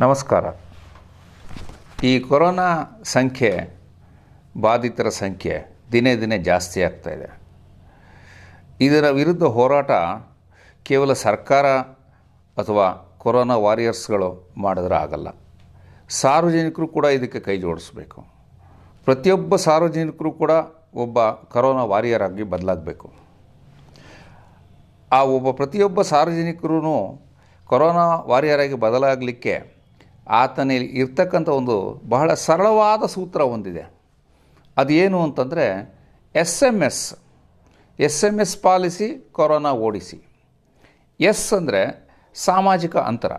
ನಮಸ್ಕಾರ. ಈ ಕೊರೋನಾ ಸಂಖ್ಯೆ, ಬಾಧಿತರ ಸಂಖ್ಯೆ ದಿನೇ ದಿನೇ ಜಾಸ್ತಿ ಆಗ್ತಾ ಇದೆ. ಇದರ ವಿರುದ್ಧ ಹೋರಾಟ ಕೇವಲ ಸರ್ಕಾರ ಅಥವಾ ಕೊರೋನಾ ವಾರಿಯರ್ಸ್ಗಳು ಮಾಡಿದ್ರೆ ಆಗಲ್ಲ. ಸಾರ್ವಜನಿಕರು ಕೂಡ ಇದಕ್ಕೆ ಕೈ ಜೋಡಿಸ್ಬೇಕು. ಪ್ರತಿಯೊಬ್ಬ ಸಾರ್ವಜನಿಕರು ಕೂಡ ಒಬ್ಬ ಕರೋನಾ ವಾರಿಯರ್ ಆಗಿ ಬದಲಾಗಬೇಕು. ಆ ಒಬ್ಬ ಪ್ರತಿಯೊಬ್ಬ ಸಾರ್ವಜನಿಕರೂ ಕೊರೋನಾ ವಾರಿಯರಾಗಿ ಬದಲಾಗಲಿಕ್ಕೆ ಆತನಲ್ಲಿ ಇರ್ತಕ್ಕಂಥ ಒಂದು ಬಹಳ ಸರಳವಾದ ಸೂತ್ರ ಒಂದಿದೆ. ಅದೇನು ಅಂತಂದರೆ S M S S M S policy, corona ಓಡಿಸಿ. ಎಸ್ ಅಂದರೆ ಸಾಮಾಜಿಕ ಅಂತರ.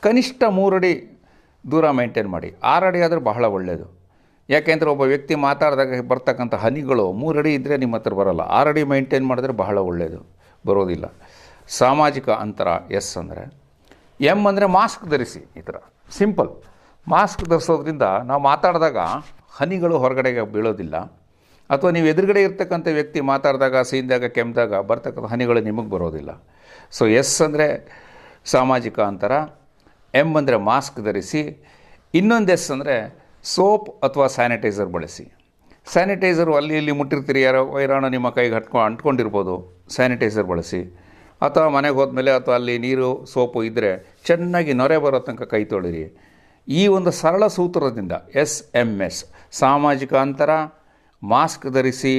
ಕನಿಷ್ಠ ಮೂರಡಿ ದೂರ ಮೇಂಟೈನ್ ಮಾಡಿ. ಆರಡಿ ಆದರೆ ಬಹಳ ಒಳ್ಳೆಯದು ಯಾಕೆಂದರೆ ಒಬ್ಬ ವ್ಯಕ್ತಿ ಮಾತಾಡಿದಾಗ ಬರ್ತಕ್ಕಂಥ ಹನಿಗಳು ಮೂರಡಿ ಇದ್ದರೆ ನಿಮ್ಮ ಹತ್ರ ಬರೋಲ್ಲ. ಆರಡಿ ಮೇಂಟೈನ್ ಮಾಡಿದ್ರೆ ಬಹಳ ಒಳ್ಳೆಯದು ಬರೋದಿಲ್ಲ. ಸಾಮಾಜಿಕ ಅಂತರ ಎಸ್ ಅಂದರೆ ಎಂ ಅಂದರೆ ಮಾಸ್ಕ್ ಧರಿಸಿ ಈ ಥರ. ಸಿಂಪಲ್. ಮಾಸ್ಕ್ ಧರಿಸೋದ್ರಿಂದ ನಾವು ಮಾತಾಡಿದಾಗ ಹನಿಗಳು ಹೊರಗಡೆಗೆ ಬೀಳೋದಿಲ್ಲ. ಅಥವಾ ನೀವು ಎದುರುಗಡೆ ಇರ್ತಕ್ಕಂಥ ವ್ಯಕ್ತಿ ಮಾತಾಡಿದಾಗ ಸೀಂದಾಗ ಕೆಮ್ಮಿದಾಗ ಬರ್ತಕ್ಕಂಥ ಹನಿಗಳು ನಿಮಗೆ ಬರೋದಿಲ್ಲ. ಸೊ ಎಸ್ ಅಂದರೆ ಸಾಮಾಜಿಕ ಅಂತರ ಎಂ ಅಂದರೆ ಮಾಸ್ಕ್ ಧರಿಸಿ, ಇನ್ನೊಂದು ಎಸ್ ಅಂದರೆ ಸೋಪ್ ಅಥವಾ ಸ್ಯಾನಿಟೈಸರ್ ಬಳಸಿ. ಸ್ಯಾನಿಟೈಸರು ಅಲ್ಲಿ ಇಲ್ಲಿ ಮುಟ್ಟಿರ್ತೀರಿ ಯಾರೋ ವೈರಾಣು ನಿಮ್ಮ ಕೈಗೆ ಹಟ್ಕೊ ಅಂಟ್ಕೊಂಡಿರ್ಬೋದು. ಸ್ಯಾನಿಟೈಸರ್ ಬಳಸಿ. ಅಥವಾ ಮನೆಗೆ ಹೋದ್ಮೇಲೆ ಅಥವಾ ಅಲ್ಲಿ ನೀರು, ಸೋಪು ಇದ್ದರೆ ಚೆನ್ನಾಗಿ ನೊರೆ ಬರೋ ತನಕ ಕೈ ತೊಳಿರಿ. ಈ ಒಂದು ಸರಳ ಸೂತ್ರದಿಂದ ಎಸ್ ಎಂ ಎಸ್ ಸಾಮಾಜಿಕ ಅಂತರ, ಮಾಸ್ಕ್ ಧರಿಸಿ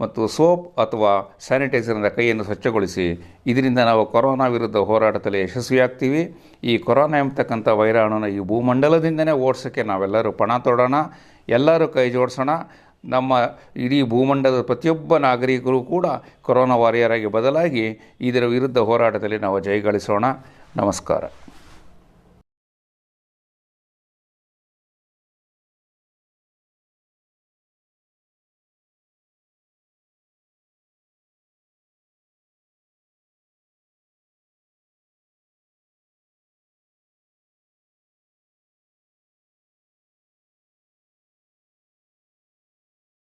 ಮತ್ತು ಸೋಪ್ ಅಥವಾ ಸ್ಯಾನಿಟೈಸರ್ನ ಕೈಯನ್ನು ಸ್ವಚ್ಛಗೊಳಿಸಿ. ಇದರಿಂದ ನಾವು ಕೊರೋನಾ ವಿರುದ್ಧ ಹೋರಾಟದಲ್ಲಿ ಯಶಸ್ವಿಯಾಗ್ತೀವಿ. ಈ ಕೊರೋನಾ ಎಂಬತಕ್ಕಂಥ ವೈರಾಣುನ ಈ ಭೂಮಂಡಲದಿಂದನೇ ಓಡಿಸೋಕ್ಕೆ ನಾವೆಲ್ಲರೂ ಪಣ ತೊಡೋಣ. ಎಲ್ಲರೂ ಕೈ ಜೋಡಿಸೋಣ. ನಮ್ಮ ಇಡೀ ಭೂಮಂಡಲದ ಪ್ರತಿಯೊಬ್ಬ ನಾಗರಿಕರು ಕೂಡ ಕೊರೋನಾ ವಾರಿಯರಾಗಿ ಬದಲಾಗಿ ಇದರ ವಿರುದ್ಧ ಹೋರಾಟದಲ್ಲಿ ನಾವು ಜಯಗಳಿಸೋಣ. ನಮಸ್ಕಾರ.